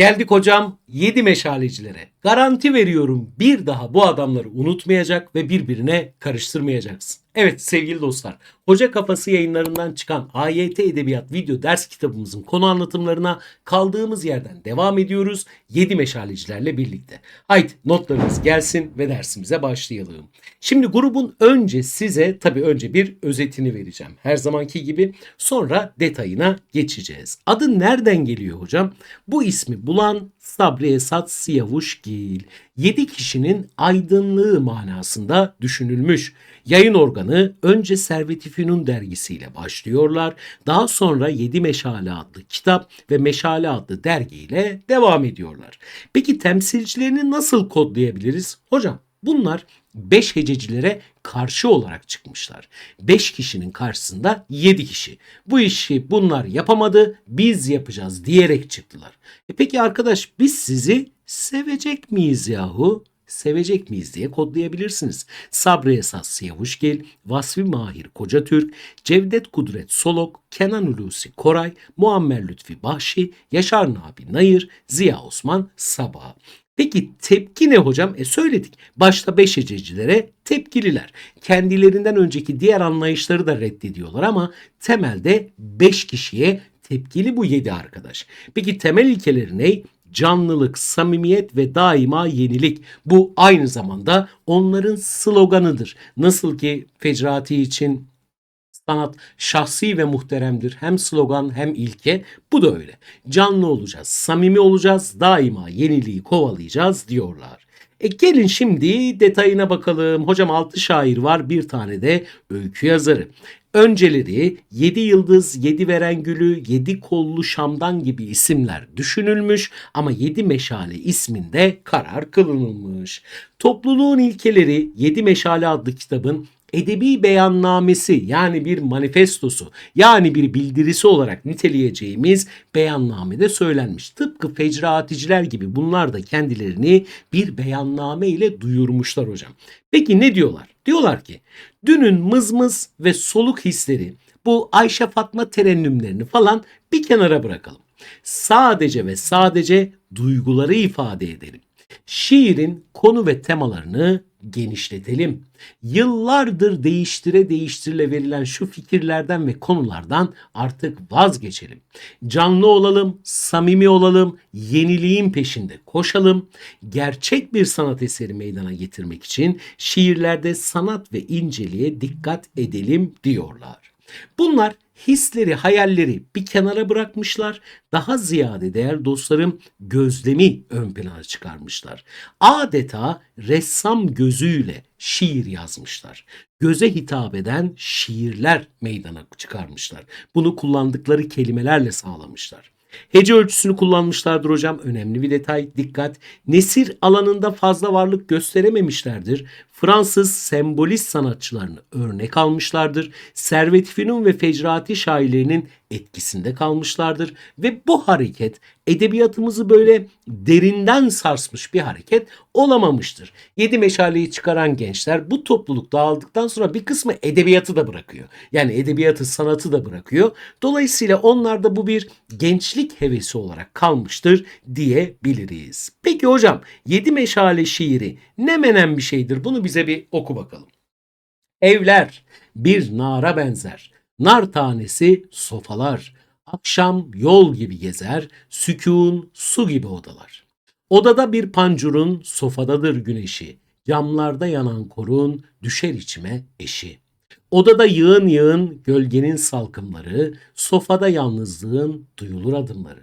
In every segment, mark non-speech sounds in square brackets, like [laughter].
Geldik hocam 7 meşalecilere. Garanti veriyorum bir daha bu adamları unutmayacak ve birbirine karıştırmayacaksın. Evet sevgili dostlar, Hoca Kafası yayınlarından çıkan AYT Edebiyat video ders kitabımızın konu anlatımlarına kaldığımız yerden devam ediyoruz 7 meşalecilerle birlikte. Haydi notlarınız gelsin ve dersimize başlayalım. Şimdi grubun önce size tabii önce bir özetini vereceğim. Her zamanki gibi sonra detayına geçeceğiz. Adı nereden geliyor hocam? Bu ismi bulan Sabri Esat Siyavuşgil. 7 kişinin aydınlığı manasında düşünülmüş. Yayın organı önce Servet-i Fünun dergisiyle başlıyorlar. Daha sonra Yedi Meşale adlı kitap ve Meşale adlı dergiyle devam ediyorlar. Peki temsilcilerini nasıl kodlayabiliriz? Hocam bunlar 5 hececilere karşı olarak çıkmışlar. 5 kişinin karşısında 7 kişi. Bu işi bunlar yapamadı, biz yapacağız diyerek çıktılar. E peki arkadaş biz sizi sevecek miyiz yahu? Sevecek miyiz diye kodlayabilirsiniz. Sabri Esas Yavuşgil, Vasfi Mahir Koca Türk, Cevdet Kudret Solok, Kenan Hulusi Koray, Muammer Lütfi Bahşi, Yaşar Nabi Nayır, Ziya Osman Sabah. Peki tepki ne hocam? E söyledik. Başta beş hececilere tepkililer. Kendilerinden önceki diğer anlayışları da reddediyorlar ama temelde beş kişiye tepkili bu yedi arkadaş. Peki temel ilkeleri ne? Canlılık, samimiyet ve daima yenilik. Bu aynı zamanda onların sloganıdır. Nasıl ki Fecrati için sanat şahsi ve muhteremdir. Hem slogan hem ilke. Bu da öyle. Canlı olacağız, samimi olacağız, daima yeniliği kovalayacağız diyorlar. E gelin şimdi detayına bakalım. Hocam altı şair var, bir tane de öykü yazarı. Önceleri 7 yıldız, 7 veren gülü, 7 kollu şamdan gibi isimler düşünülmüş ama 7 meşale isminde karar kılınılmış. Topluluğun ilkeleri 7 meşale adlı kitabın edebi beyannamesi yani bir manifestosu yani bir bildirisi olarak niteleyeceğimiz beyannamede söylenmiş. Tıpkı fecraaticiler gibi bunlar da kendilerini bir beyanname ile duyurmuşlar hocam. Peki ne diyorlar? Diyorlar ki dünün mızmız ve soluk hisleri bu Ayşe Fatma terennümlerini falan bir kenara bırakalım. Sadece ve sadece duyguları ifade edelim. Şiirin konu ve temalarını genişletelim. Yıllardır değiştire değiştirile verilen şu fikirlerden ve konulardan artık vazgeçelim. Canlı olalım, samimi olalım, yeniliğin peşinde koşalım. Gerçek bir sanat eseri meydana getirmek için şiirlerde sanat ve inceliğe dikkat edelim diyorlar. Bunlar hisleri, hayalleri bir kenara bırakmışlar. Daha ziyade değer dostlarım gözlemi ön plana çıkarmışlar. Adeta ressam gözüyle şiir yazmışlar. Göze hitap eden şiirler meydana çıkarmışlar. Bunu kullandıkları kelimelerle sağlamışlar. Hece ölçüsünü kullanmışlardır hocam. Önemli bir detay. Dikkat. Nesir alanında fazla varlık gösterememişlerdir. Fransız sembolist sanatçılarını örnek almışlardır. Servet Fünun ve Fecrati şairlerinin etkisinde kalmışlardır ve bu hareket edebiyatımızı böyle derinden sarsmış bir hareket olamamıştır. Yedi meşaleyi çıkaran gençler bu topluluk dağıldıktan sonra bir kısmı edebiyatı da bırakıyor. Yani edebiyatı, sanatı da bırakıyor. Dolayısıyla onlarda bu bir gençlik hevesi olarak kalmıştır diyebiliriz. Peki hocam yedi meşale şiiri ne menen bir şeydir? Bunu bize bir oku bakalım. Evler bir nara benzer. Nar tanesi sofalar. Akşam yol gibi gezer, sükun su gibi odalar. Odada bir pancurun, sofadadır güneşi. Camlarda yanan korun, düşer içime eşi. Odada yığın yığın gölgenin salkımları, sofada yalnızlığın duyulur adımları.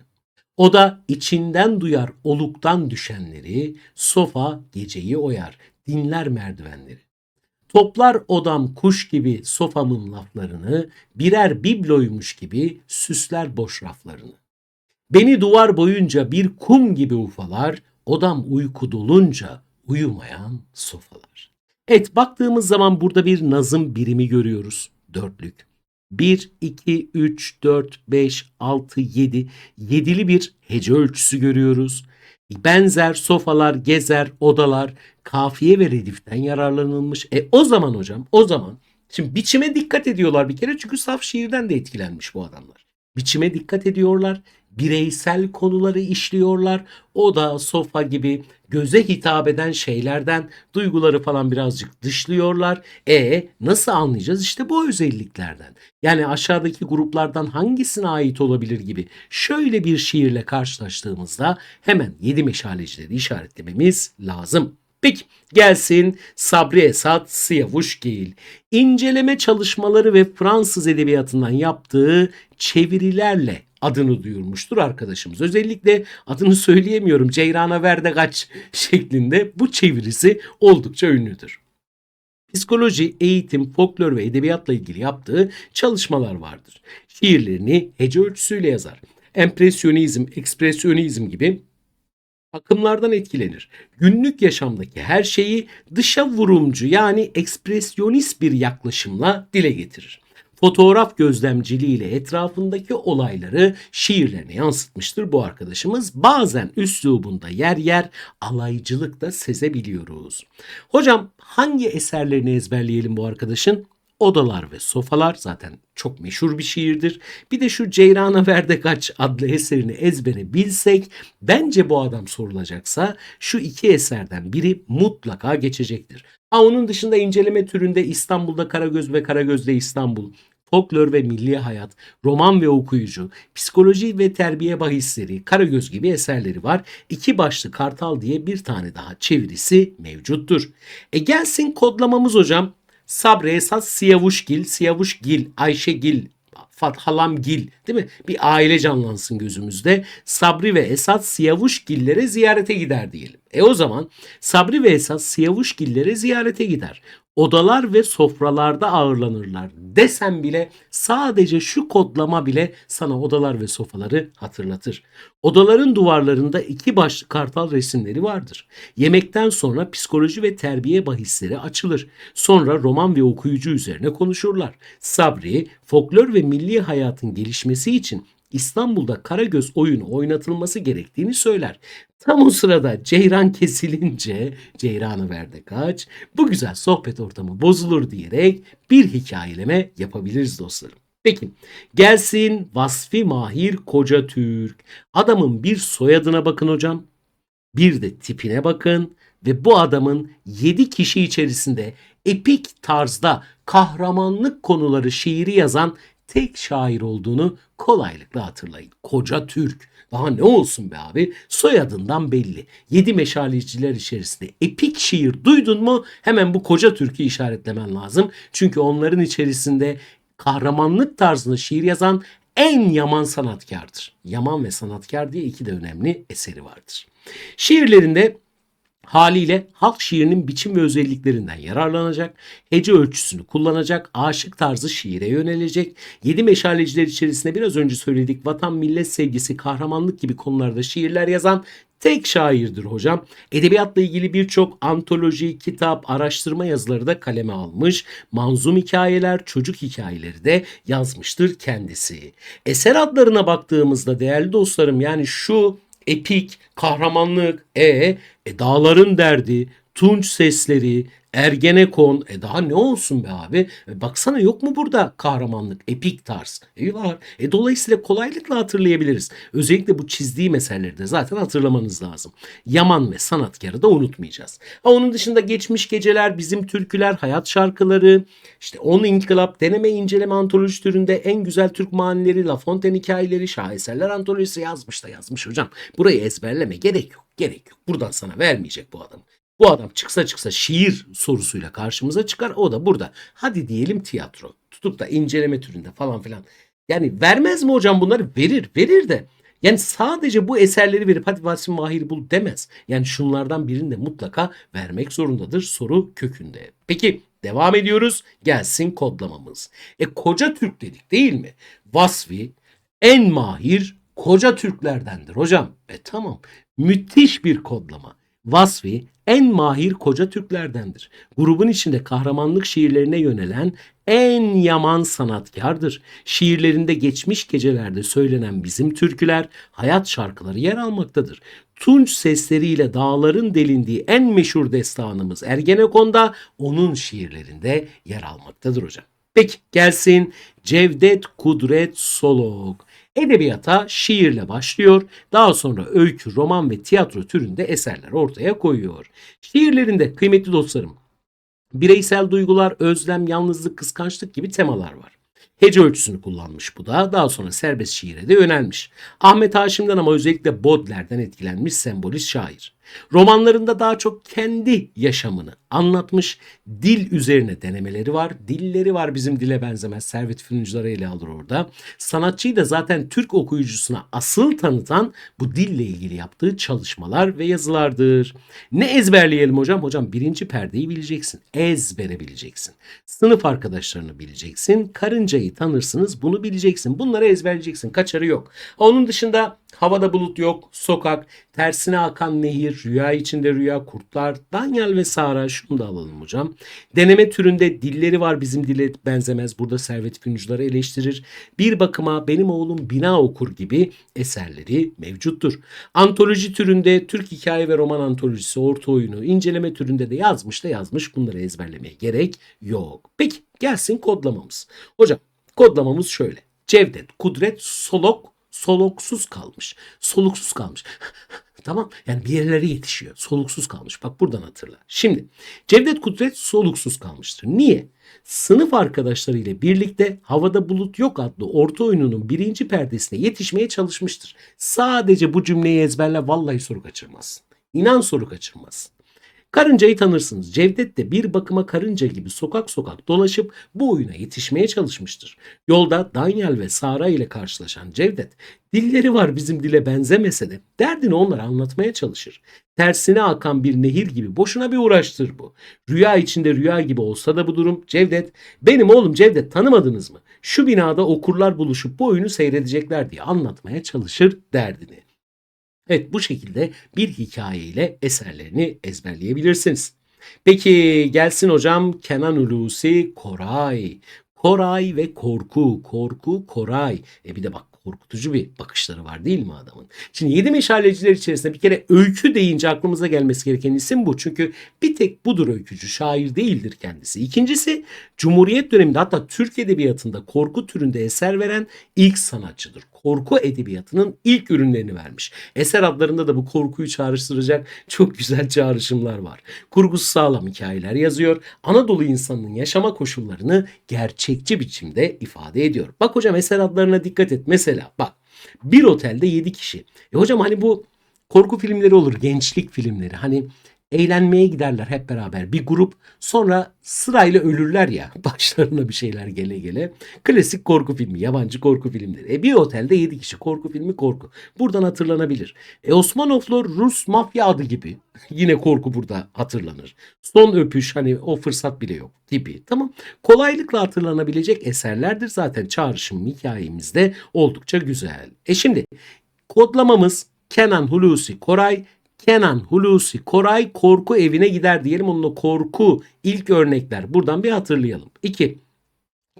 Oda içinden duyar oluktan düşenleri, sofa geceyi oyar, dinler merdivenleri. Toplar odam kuş gibi sofamın laflarını, birer bibloymuş gibi süsler boş raflarını. Beni duvar boyunca bir kum gibi ufalar, odam uyku dolunca uyumayan sofalar. Evet baktığımız zaman burada bir nazım birimi görüyoruz. Dörtlük. 1, 2, 3, 4, 5, 6, 7. Yedili bir hece ölçüsü görüyoruz. Benzer sofalar, gezer, odalar, kafiye ve rediften yararlanılmış. E o zaman hocam, o zaman şimdi biçime dikkat ediyorlar bir kere çünkü saf şiirden de etkilenmiş bu adamlar. Biçime dikkat ediyorlar, bireysel konuları işliyorlar. O da sofa gibi göze hitap eden şeylerden duyguları falan birazcık dışlıyorlar. E nasıl anlayacağız? İşte bu özelliklerden. Yani aşağıdaki gruplardan hangisine ait olabilir gibi şöyle bir şiirle karşılaştığımızda hemen yedi meşalecileri işaretlememiz lazım. Peki gelsin Sabri Esat Siyavuşgil. İnceleme çalışmaları ve Fransız edebiyatından yaptığı çevirilerle adını duyurmuştur arkadaşımız. Özellikle adını söyleyemiyorum Ceyrana Verde Kaç [laughs] şeklinde bu çevirisi oldukça ünlüdür. Psikoloji, eğitim, folklor ve edebiyatla ilgili yaptığı çalışmalar vardır. Şiirlerini hece ölçüsüyle yazar. Empresyonizm, ekspresyonizm gibi akımlardan etkilenir. Günlük yaşamdaki her şeyi dışa vurumcu yani ekspresyonist bir yaklaşımla dile getirir. Fotoğraf gözlemciliğiyle etrafındaki olayları şiirlerine yansıtmıştır bu arkadaşımız. Bazen üslubunda yer yer alaycılık da sezebiliyoruz. Hocam hangi eserlerini ezberleyelim bu arkadaşın? Odalar ve Sofalar zaten çok meşhur bir şiirdir. Bir de şu Ceyrana Verde Kaç adlı eserini ezbere bilsek bence bu adam sorulacaksa şu iki eserden biri mutlaka geçecektir. Ha onun dışında inceleme türünde İstanbul'da Karagöz ve Karagöz'de İstanbul, folklor ve milli hayat, roman ve okuyucu, psikoloji ve terbiye bahisleri, Karagöz gibi eserleri var. İki başlı Kartal diye bir tane daha çevirisi mevcuttur. E gelsin kodlamamız hocam. Sabri Esas Siyavuşgil, Siyavuşgil, Ayşegil, Fathalamgil değil mi? Bir aile canlansın gözümüzde. Sabri ve Esat Siyavuşgillere ziyarete gider diyelim. E o zaman Sabri ve Esat Siyavuşgillere ziyarete gider. Odalar ve sofralarda ağırlanırlar desem bile sadece şu kodlama bile sana odalar ve sofaları hatırlatır. Odaların duvarlarında iki başlı kartal resimleri vardır. Yemekten sonra psikoloji ve terbiye bahisleri açılır. Sonra roman ve okuyucu üzerine konuşurlar. Sabri, folklor ve milli hayatın gelişmesi için İstanbul'da Karagöz oyunu oynatılması gerektiğini söyler. Tam o sırada Ceyran kesilince Ceyran'ı verdi kaç bu güzel sohbet ortamı bozulur diyerek bir hikayeleme yapabiliriz dostlarım. Peki gelsin Vasfi Mahir Koca Türk. Adamın bir soyadına bakın hocam. Bir de tipine bakın ve bu adamın 7 kişi içerisinde epik tarzda kahramanlık konuları şiiri yazan tek şair olduğunu kolaylıkla hatırlayın. Koca Türk. Daha ne olsun be abi? Soyadından belli. Yedi meşaleciler içerisinde epik şiir duydun mu hemen bu Koca Türk'ü işaretlemen lazım. Çünkü onların içerisinde kahramanlık tarzında şiir yazan en yaman sanatkardır. Yaman ve sanatkar diye iki de önemli eseri vardır. Şiirlerinde Haliyle halk şiirinin biçim ve özelliklerinden yararlanacak, hece ölçüsünü kullanacak, aşık tarzı şiire yönelecek, yedi meşaleciler içerisinde biraz önce söyledik vatan millet sevgisi, kahramanlık gibi konularda şiirler yazan tek şairdir hocam. Edebiyatla ilgili birçok antoloji, kitap, araştırma yazıları da kaleme almış. Manzum hikayeler, çocuk hikayeleri de yazmıştır kendisi. Eser adlarına baktığımızda değerli dostlarım yani şu epik, kahramanlık, e, e dağların derdi, tunç sesleri, Ergenekon, e daha ne olsun be abi? E baksana yok mu burada kahramanlık, epik tarz? E var. E dolayısıyla kolaylıkla hatırlayabiliriz. Özellikle bu çizdiği meseleleri de zaten hatırlamanız lazım. Yaman ve sanatkarı da unutmayacağız. Ha onun dışında geçmiş geceler, bizim türküler, hayat şarkıları, işte On İnkılap, deneme inceleme antoloji türünde en güzel Türk manileri, La Fontaine hikayeleri, şaheserler antolojisi yazmış da yazmış hocam. Burayı ezberleme gerek yok. Gerek yok. Buradan sana vermeyecek bu adam. Bu adam çıksa çıksa şiir sorusuyla karşımıza çıkar. O da burada. Hadi diyelim tiyatro. Tutup da inceleme türünde falan filan. Yani vermez mi hocam bunları? Verir. Verir de. Yani sadece bu eserleri verip hadi Vasim Mahir bul demez. Yani şunlardan birini de mutlaka vermek zorundadır soru kökünde. Peki devam ediyoruz. Gelsin kodlamamız. E koca Türk dedik değil mi? Vasfi en mahir koca Türklerdendir hocam. E tamam. Müthiş bir kodlama. Vasfi en mahir koca Türklerdendir. Grubun içinde kahramanlık şiirlerine yönelen en yaman sanatkardır. Şiirlerinde geçmiş gecelerde söylenen bizim türküler, hayat şarkıları yer almaktadır. Tunç sesleriyle dağların delindiği en meşhur destanımız Ergenekon'da onun şiirlerinde yer almaktadır hocam. Peki gelsin Cevdet Kudret Solok. Edebiyata şiirle başlıyor. Daha sonra öykü, roman ve tiyatro türünde eserler ortaya koyuyor. Şiirlerinde kıymetli dostlarım bireysel duygular, özlem, yalnızlık, kıskançlık gibi temalar var. Hece ölçüsünü kullanmış bu da. Daha sonra serbest şiire de yönelmiş. Ahmet Haşim'den ama özellikle Baudelaire'den etkilenmiş sembolist şair. Romanlarında daha çok kendi yaşamını anlatmış. Dil üzerine denemeleri var. Dilleri var bizim dile benzemez. Servet Fünuncuları ele alır orada. Sanatçıyı da zaten Türk okuyucusuna asıl tanıtan bu dille ilgili yaptığı çalışmalar ve yazılardır. Ne ezberleyelim hocam? Hocam birinci perdeyi bileceksin. Ezbere bileceksin. Sınıf arkadaşlarını bileceksin. Karıncayı tanırsınız bunu bileceksin. Bunları ezberleyeceksin. Kaçarı yok. Onun dışında havada bulut yok. Sokak, tersine akan nehir, rüya içinde rüya, kurtlar, Danyal ve Sara şunu da alalım hocam. Deneme türünde dilleri var bizim dile benzemez. Burada Servet Füncuları eleştirir. Bir bakıma benim oğlum bina okur gibi eserleri mevcuttur. Antoloji türünde Türk hikaye ve roman antolojisi orta oyunu inceleme türünde de yazmış da yazmış. Bunları ezberlemeye gerek yok. Peki gelsin kodlamamız. Hocam kodlamamız şöyle. Cevdet, Kudret, Solok, soluksuz kalmış. Soluksuz kalmış. [laughs] tamam yani bir yerlere yetişiyor. Soluksuz kalmış. Bak buradan hatırla. Şimdi Cevdet Kudret soluksuz kalmıştır. Niye? Sınıf arkadaşlarıyla birlikte Havada Bulut Yok adlı orta oyununun birinci perdesine yetişmeye çalışmıştır. Sadece bu cümleyi ezberle vallahi soru kaçırmazsın. İnan soru kaçırmazsın. Karıncayı tanırsınız. Cevdet de bir bakıma karınca gibi sokak sokak dolaşıp bu oyuna yetişmeye çalışmıştır. Yolda Daniel ve Sara ile karşılaşan Cevdet, dilleri var bizim dile benzemese de derdini onlara anlatmaya çalışır. Tersine akan bir nehir gibi boşuna bir uğraştır bu. Rüya içinde rüya gibi olsa da bu durum Cevdet, benim oğlum Cevdet tanımadınız mı? Şu binada okurlar buluşup bu oyunu seyredecekler diye anlatmaya çalışır derdini. Evet bu şekilde bir hikayeyle eserlerini ezberleyebilirsiniz. Peki gelsin hocam Kenan Hulusi Koray. Koray ve korku, korku, Koray. E bir de bak korkutucu bir bakışları var değil mi adamın? Şimdi yedi meşaleciler içerisinde bir kere öykü deyince aklımıza gelmesi gereken isim bu. Çünkü bir tek budur öykücü, şair değildir kendisi. İkincisi Cumhuriyet döneminde hatta Türk Edebiyatı'nda korku türünde eser veren ilk sanatçıdır. Korku edebiyatının ilk ürünlerini vermiş. Eser adlarında da bu korkuyu çağrıştıracak çok güzel çağrışımlar var. Kurgusu sağlam hikayeler yazıyor. Anadolu insanının yaşama koşullarını gerçekçi biçimde ifade ediyor. Bak hocam eser adlarına dikkat et. Mesela bak bir otelde 7 kişi. E hocam hani bu korku filmleri olur, gençlik filmleri. Hani eğlenmeye giderler hep beraber bir grup sonra sırayla ölürler ya [laughs] başlarına bir şeyler gele gele. Klasik korku filmi yabancı korku filmleri. E bir otelde 7 kişi korku filmi korku. Buradan hatırlanabilir. E Osmanovlar Rus mafya adı gibi [laughs] yine korku burada hatırlanır. Son öpüş hani o fırsat bile yok gibi. Tamam kolaylıkla hatırlanabilecek eserlerdir zaten çağrışım hikayemizde oldukça güzel. E şimdi kodlamamız Kenan Hulusi Koray Kenan, Hulusi, Koray korku evine gider diyelim. Onunla korku ilk örnekler. Buradan bir hatırlayalım. 2.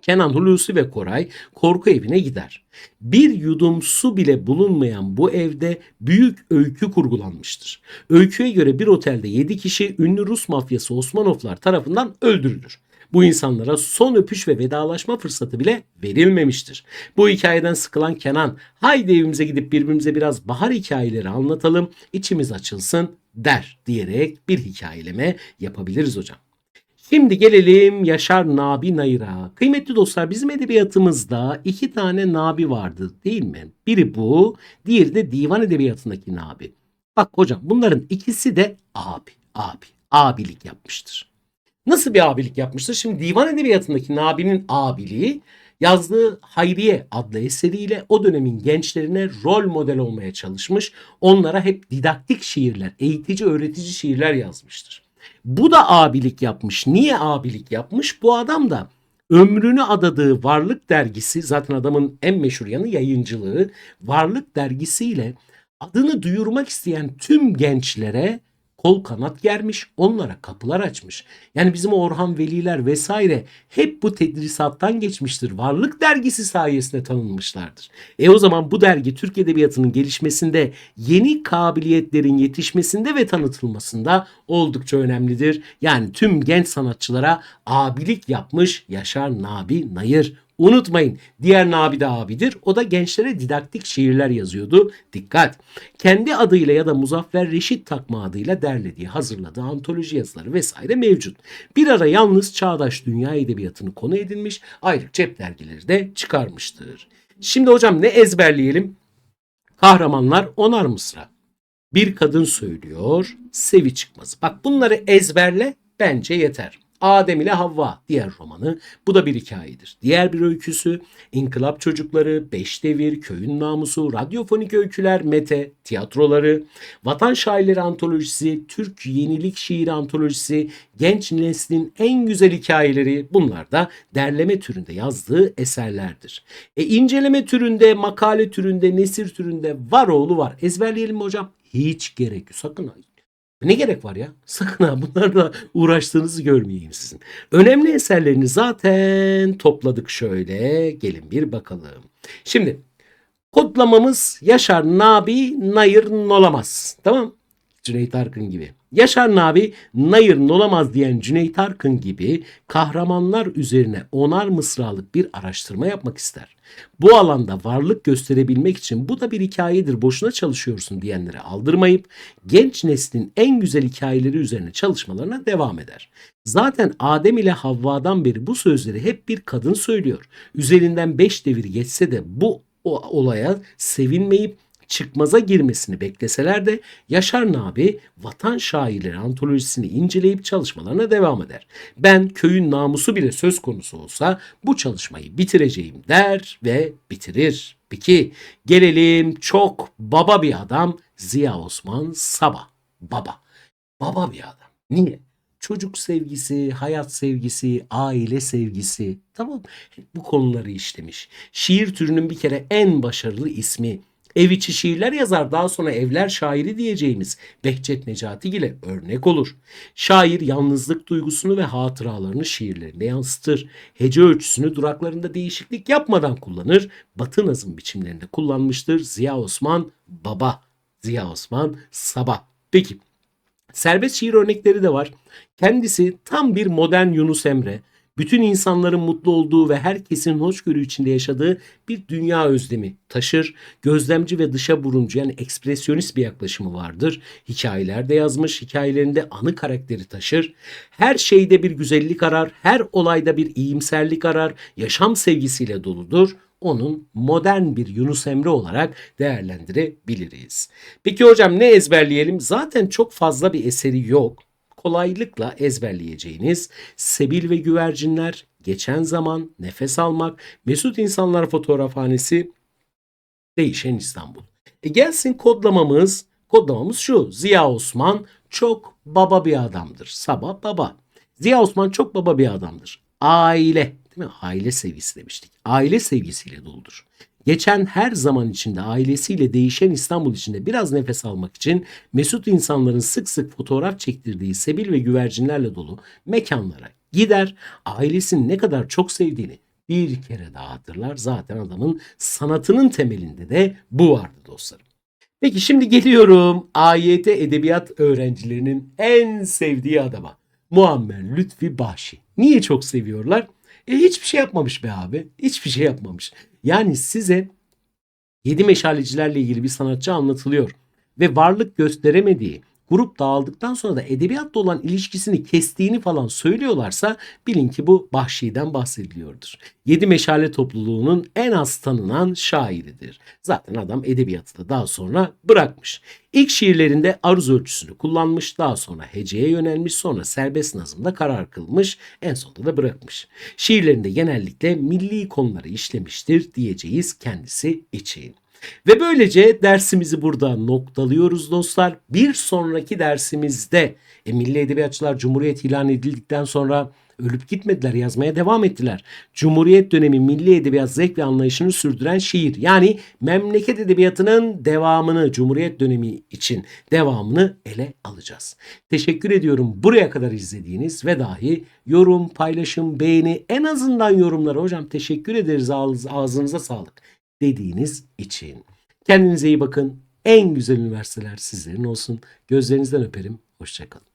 Kenan, Hulusi ve Koray korku evine gider. Bir yudum su bile bulunmayan bu evde büyük öykü kurgulanmıştır. Öyküye göre bir otelde 7 kişi ünlü Rus mafyası Osmanovlar tarafından öldürülür. Bu insanlara son öpüş ve vedalaşma fırsatı bile verilmemiştir. Bu hikayeden sıkılan Kenan, haydi evimize gidip birbirimize biraz bahar hikayeleri anlatalım, içimiz açılsın der diyerek bir hikayeleme yapabiliriz hocam. Şimdi gelelim Yaşar Nabi Nayır'a. Kıymetli dostlar bizim edebiyatımızda iki tane Nabi vardı değil mi? Biri bu, diğeri de divan edebiyatındaki Nabi. Bak hocam bunların ikisi de abi, abi, abilik yapmıştır. Nasıl bir abilik yapmıştır? Şimdi divan edebiyatındaki Nabi'nin abiliği yazdığı Hayriye adlı eseriyle o dönemin gençlerine rol model olmaya çalışmış. Onlara hep didaktik şiirler, eğitici, öğretici şiirler yazmıştır. Bu da abilik yapmış. Niye abilik yapmış? Bu adam da ömrünü adadığı Varlık dergisi zaten adamın en meşhur yanı yayıncılığı. Varlık dergisiyle adını duyurmak isteyen tüm gençlere kol kanat germiş, onlara kapılar açmış. Yani bizim Orhan Veliler vesaire hep bu tedrisattan geçmiştir. Varlık dergisi sayesinde tanınmışlardır. E o zaman bu dergi Türk Edebiyatı'nın gelişmesinde, yeni kabiliyetlerin yetişmesinde ve tanıtılmasında oldukça önemlidir. Yani tüm genç sanatçılara abilik yapmış Yaşar Nabi Nayır Unutmayın diğer Nabi de abidir. O da gençlere didaktik şiirler yazıyordu. Dikkat! Kendi adıyla ya da Muzaffer Reşit takma adıyla derlediği, hazırladığı antoloji yazıları vesaire mevcut. Bir ara yalnız çağdaş dünya edebiyatını konu edinmiş, ayrı cep dergileri de çıkarmıştır. Şimdi hocam ne ezberleyelim? Kahramanlar onar mısra. Bir kadın söylüyor, sevi çıkmaz. Bak bunları ezberle bence yeter. Adem ile Havva diğer romanı. Bu da bir hikayedir. Diğer bir öyküsü İnkılap Çocukları, Beş Devir, Köyün Namusu, Radyofonik Öyküler, Mete, tiyatroları, Vatan Şairleri Antolojisi, Türk Yenilik Şiiri Antolojisi, Genç Neslin En Güzel Hikayeleri bunlar da derleme türünde yazdığı eserlerdir. E inceleme türünde, makale türünde, nesir türünde var oğlu var. Ezberleyelim mi hocam? Hiç gerek yok. Sakın. Ne gerek var ya? Sakın ha bunlarla uğraştığınızı görmeyeyim sizin. Önemli eserlerini zaten topladık şöyle. Gelin bir bakalım. Şimdi kodlamamız Yaşar Nabi Nayır Nolamaz. Tamam Cüneyt Arkın gibi. Yaşar Nabi Nayır Nolamaz diyen Cüneyt Arkın gibi kahramanlar üzerine onar mısralık bir araştırma yapmak ister. Bu alanda varlık gösterebilmek için bu da bir hikayedir boşuna çalışıyorsun diyenlere aldırmayıp genç neslin en güzel hikayeleri üzerine çalışmalarına devam eder. Zaten Adem ile Havva'dan beri bu sözleri hep bir kadın söylüyor. Üzerinden beş devir geçse de bu olaya sevinmeyip çıkmaza girmesini bekleseler de Yaşar Nabi Vatan Şairleri antolojisini inceleyip çalışmalarına devam eder. Ben köyün namusu bile söz konusu olsa bu çalışmayı bitireceğim der ve bitirir. Peki gelelim çok baba bir adam Ziya Osman Sabah. Baba. Baba bir adam. Niye? Çocuk sevgisi, hayat sevgisi, aile sevgisi. Tamam bu konuları işlemiş. Şiir türünün bir kere en başarılı ismi ev içi şiirler yazar daha sonra evler şairi diyeceğimiz Behçet Necati ile örnek olur. Şair yalnızlık duygusunu ve hatıralarını şiirlerinde yansıtır. Hece ölçüsünü duraklarında değişiklik yapmadan kullanır. Batı nazım biçimlerinde kullanmıştır. Ziya Osman Baba, Ziya Osman Sabah. Peki serbest şiir örnekleri de var. Kendisi tam bir modern Yunus Emre bütün insanların mutlu olduğu ve herkesin hoşgörü içinde yaşadığı bir dünya özlemi taşır. Gözlemci ve dışa buruncu yani ekspresyonist bir yaklaşımı vardır. Hikayeler de yazmış, hikayelerinde anı karakteri taşır. Her şeyde bir güzellik arar, her olayda bir iyimserlik arar, yaşam sevgisiyle doludur onun modern bir Yunus Emre olarak değerlendirebiliriz. Peki hocam ne ezberleyelim? Zaten çok fazla bir eseri yok kolaylıkla ezberleyeceğiniz Sebil ve Güvercinler, Geçen Zaman, Nefes Almak, Mesut İnsanlar Fotoğrafhanesi, Değişen İstanbul. E gelsin kodlamamız. Kodlamamız şu. Ziya Osman çok baba bir adamdır. Sabah baba. Ziya Osman çok baba bir adamdır. Aile, değil mi? Aile sevgisi demiştik. Aile sevgisiyle doludur. Geçen her zaman içinde ailesiyle değişen İstanbul içinde biraz nefes almak için mesut insanların sık sık fotoğraf çektirdiği sebil ve güvercinlerle dolu mekanlara gider. Ailesini ne kadar çok sevdiğini bir kere daha hatırlar. Zaten adamın sanatının temelinde de bu vardı dostlarım. Peki şimdi geliyorum AYT edebiyat öğrencilerinin en sevdiği adama. Muammer Lütfi Bahşi. Niye çok seviyorlar? E hiçbir şey yapmamış be abi. Hiçbir şey yapmamış. Yani size yedi meşalecilerle ilgili bir sanatçı anlatılıyor ve varlık gösteremediği, grup dağıldıktan sonra da edebiyatla olan ilişkisini kestiğini falan söylüyorlarsa bilin ki bu Bahşi'den bahsediliyordur. Yedi Meşale topluluğunun en az tanınan şairidir. Zaten adam edebiyatı da daha sonra bırakmış. İlk şiirlerinde aruz ölçüsünü kullanmış, daha sonra heceye yönelmiş, sonra serbest nazımda karar kılmış, en sonunda da bırakmış. Şiirlerinde genellikle milli konuları işlemiştir diyeceğiz kendisi için. Ve böylece dersimizi burada noktalıyoruz dostlar. Bir sonraki dersimizde e, Milli Edebiyatçılar Cumhuriyet ilan edildikten sonra ölüp gitmediler, yazmaya devam ettiler. Cumhuriyet dönemi milli edebiyat zevk ve anlayışını sürdüren şiir. Yani memleket edebiyatının devamını, Cumhuriyet dönemi için devamını ele alacağız. Teşekkür ediyorum buraya kadar izlediğiniz ve dahi yorum, paylaşım, beğeni, en azından yorumlara hocam teşekkür ederiz ağzınıza sağlık dediğiniz için. Kendinize iyi bakın. En güzel üniversiteler sizlerin olsun. Gözlerinizden öperim. Hoşçakalın.